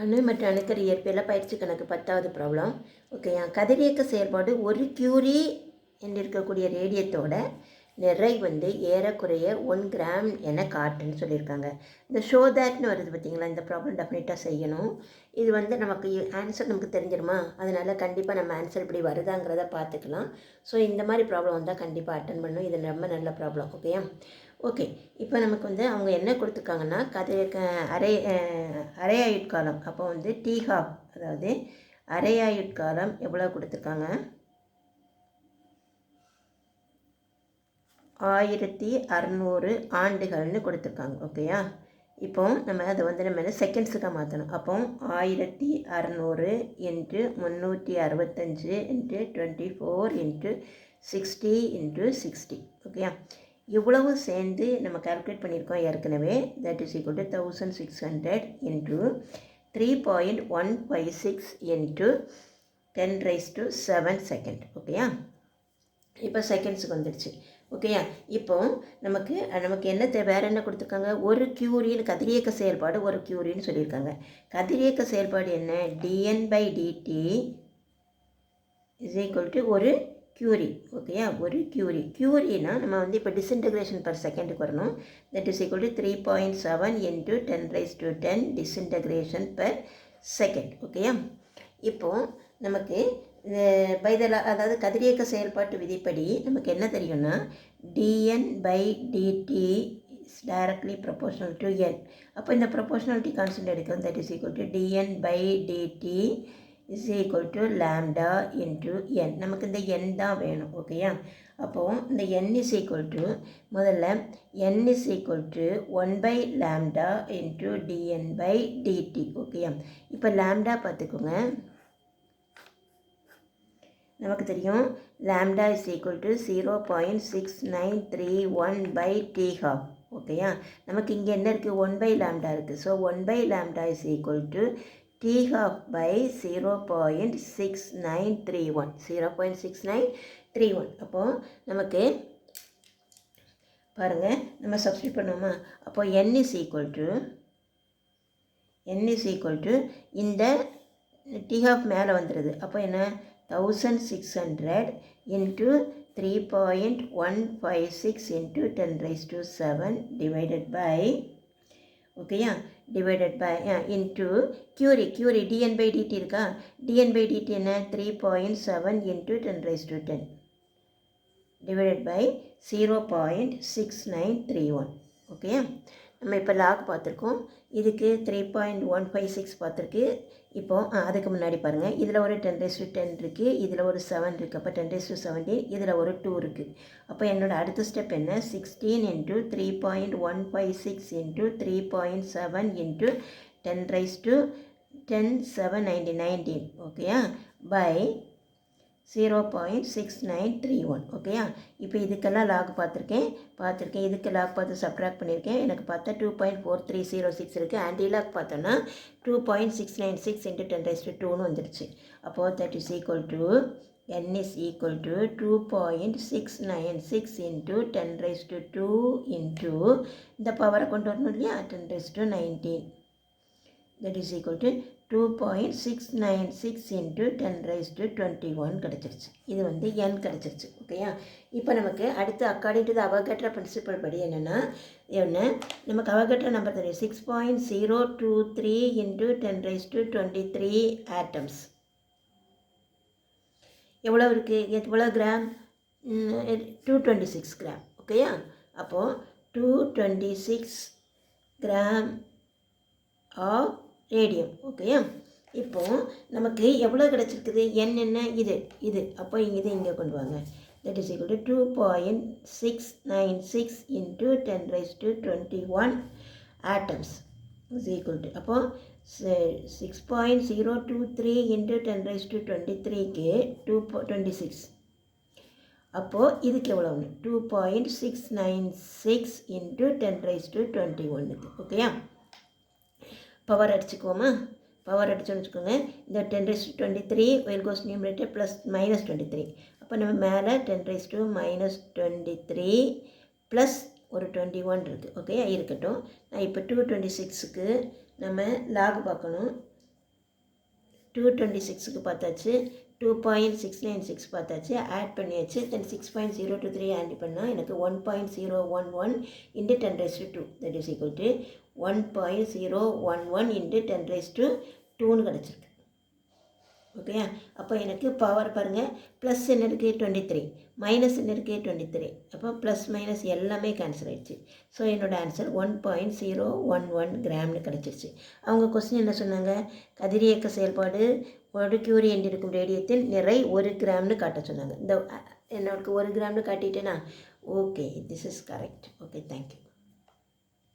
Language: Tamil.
அணு மற்றும் அணுக்கரு இயற்பியலில் பயிற்சி கணக்கு பத்தாவது ப்ராப்ளம். ஓகேயா கதிரியக்க செயல்பாடு ஒரு கியூரி என்றிருக்கக்கூடிய ரேடியத்தோட நிறை வந்து ஏறக்குறைய ஒன் கிராம் என காட்டுன்னு சொல்லியிருக்காங்க. இந்த ஷோ தேட்னு வருது பார்த்தீங்களா? இந்த ப்ராப்ளம் டெஃபினட்டாக செய்யணும். இது வந்து நமக்கு ஆன்சர் நமக்கு தெரிஞ்சிருமா? அதனால் கண்டிப்பாக நம்ம ஆன்சர் இப்படி வருதாங்கிறத பார்த்துக்கலாம். ஸோ இந்த மாதிரி ப்ராப்ளம் வந்தால் கண்டிப்பாக அட்டன் பண்ணணும் இது ரொம்ப நல்ல ப்ராப்ளம் ஓகேயா ஓகே இப்போ நமக்கு வந்து அவங்க என்ன கொடுத்துருக்காங்கன்னா கதை க- அரை அஹ், அரை ஆயுட்காலம் அப்போ வந்து டீ ஹாப் அதாவது அரை ஆயுட்காலம் எவ்வளோ கொடுத்துருக்காங்க? ஆயிரத்தி அறநூறு ஆண்டுகள்னு கொடுத்துருக்காங்க ஓகேயா இப்போ நம்ம அதை வந்து நம்ம செகண்ட்ஸுக்காக மாற்றணும் அப்போ ஆயிரத்தி அறநூறு இன்ட்டு முந்நூற்றி அறுபத்தஞ்சு into twenty four into sixty into sixty ஓகேயா இவ்வளவு சேர்ந்து நம்ம கால்குலேட் பண்ணியிருக்கோம் ஏற்கனவே. That is equal to thousand six hundred into three point one five six into ten raise to seven second ஓகேயா இப்போ செகண்ட்ஸுக்கு வந்துடுச்சு ஓகேயா இப்போ நமக்கு நமக்கு என்ன தே வேறு என்ன கொடுத்துருக்காங்க? ஒரு கியூரின்னு கதிரியக்க செயல்பாடு ஒரு கியூரின்னு சொல்லியிருக்காங்க. கதிரியக்க செயல்பாடு என்ன? D N by d t is equal to ஒரு கியூரி ஓகேயா ஒரு கியூரி கியூரினா நம்ம வந்து இப்போ டிஸ்இன்டகிரேஷன் பர் செகண்டுக்கு வரணும். That is equal to three point seven into ten raise to ten disintegration per second ஓகேயா இப்போது நமக்கு பைதலா அதாவது கதிரியக்க செயல்பாட்டு விதிப்படி நமக்கு என்ன தெரியும்னா d N by d t is directly proportional to N அப்போ இந்த ப்ரொபோஷனாலிட்டி கான்ஸ்டன்ட் எடுக்கிறோம். That is equal to d N by d t is equal to lambda into N நமக்கு இந்த என் தான் வேணும் ஓகேயா அப்போது இந்த என் இஸ் ஈக்குவல் டு முதல்ல N is equal to one by lambda into d N by d t ஓகேயா இப்போ லேம்டா பார்த்துக்கோங்க. நமக்கு தெரியும். Lambda is equal to zero point six nine three one by T half ஓகேயா நமக்கு இங்கே என்ன இருக்குது ஒன் பை லேம்டா இருக்குது so one by lambda is equal to T half by zero point six nine three one zero point six nine three one அப்போது நமக்கு பாருங்கள் நம்ம சப்ஸ்டியூட் பண்ணுவோமா? அப்போது N is equal to N is equal to இந்த டி ஹாஃப் மேலே வந்துடுது அப்போ என்ன? Thousand six hundred into three point one five six into ten raise to seven divided by ஓகேயா divided by into curie curie d N by d t இருக்கா? D N by d t என்ன? Three point seven into ten raise to ten divided by zero point six nine three one okay நம்ம இப்போ லாக் பார்த்துருக்கோம். இதுக்கு three point one five six பார்த்துருக்கு. இப்போ அதுக்கு முன்னாடி பாருங்கள் இதில் ஒரு டென் ரேஸ் டூ டென் இருக்குது இதில் ஒரு செவன் இருக்குது அப்போ டென் ரேஸ் டூ செவன்டீன் இதில் ஒரு டூ இருக்குது அப்போ என்னோடய அடுத்த ஸ்டெப் என்ன? Sixteen into three point one five six into three point seven into ten rise to ten seven ninety nineteen ஓகேயா by zero point six nine three one ஓகேயா இப்போ இதுக்கெல்லாம் லாக் பார்த்துருக்கேன். பார்த்துருக்கேன். இதுக்கு லாக் பார்த்து சப்ராக்ட் பண்ணியிருக்கேன். எனக்கு பார்த்தா two point four three zero six இருக்குது ஆன்டி லாக் பார்த்தோன்னா two point six nine six into ten rise டூன்னு வந்துடுச்சு அப்போது that is equal to N is equal to two point six nine six into ten rise to two into இந்த பவரை கொண்டு வரணும் இல்லையா? Ten rise to nineteen that is equal to two point six nine six into ten rise to twenty one கிடச்சிருச்சு. இது வந்து என் கிடச்சிருச்சு ஓகேயா இப்போ நமக்கு அடுத்து அக்கார்டிங் டு த பிரின்சிபல் படி என்னென்னா என்ன? நமக்கு அவகட்ரா நம்பர் தெரியும். Six point zero two three into ten rise to twenty three atoms எவ்வளோ இருக்குது எவ்வளோ gram two twenty six gram ஓகேயா அப்போது two twenty six gram of radium ஓகேயா இப்போ நமக்கு எவ்வளோ கிடச்சிருக்குது? என்னென்ன என்ன? இது. இது. அப்போ இங்கே இதை இங்கே கொண்டு வாங்க. That is equal to two point six nine six into ten rise to twenty one atoms is equal to அப்போ six point zero two three into ten rise to twenty த்ரீக்கு டூ டுவெண்ட்டி சிக்ஸ் அப்போது இதுக்கு எவ்வளோ ஒன்று two point six nine six into ten rise to twenty ஒன்றுக்கு ஓகேயா பவர் அடிச்சுக்குவோமா? பவர் அடிச்சோன்னு வச்சுக்கோங்க. இந்த ten rise twenty three while goes numerator plus minus twenty three அப்போ நம்ம மேலே ten rise to minus twenty three plus ஒரு டுவெண்ட்டி ஒன் இருக்குது ஓகே இருக்கட்டும். நான் இப்போ டூ டுவெண்ட்டி சிக்ஸுக்கு நம்ம லாக் பார்க்கணும். டூ டுவெண்ட்டி சிக்ஸுக்கு பார்த்தாச்சு. Two point six nine six பார்த்தாச்சு. ஆட் பண்ணியாச்சு. Then six point zero two three add பண்ணால் எனக்கு one point zero one one into ten rise to two that is equal to one point zero one one into ten rise to டூன்னு கிடச்சிருக்கு. ஓகேயா அப்போ எனக்கு பவர் பாருங்கள் ப்ளஸ் என்ன இருக்குது டுவெண்ட்டி த்ரீ மைனஸ் என்ன இருக்குது டுவெண்ட்டி த்ரீ அப்போ ப்ளஸ் மைனஸ் எல்லாமே கேன்சல் ஆகிடுச்சு ஸோ என்னோடய answer one point zero one one கிராம்னு கிடச்சிருச்சு. அவங்க கொஸ்டின் என்ன சொன்னாங்க? கதிரியக்க செயல்பாடு ஒரு கியூரி என்றிருக்கும் ரேடியத்தில் நிறை ஒரு கிராம்னு காட்ட சொன்னாங்க. இந்த என்னோட ஒரு கிராம்னு காட்டிட்டேனா? Okay this is correct okay thank you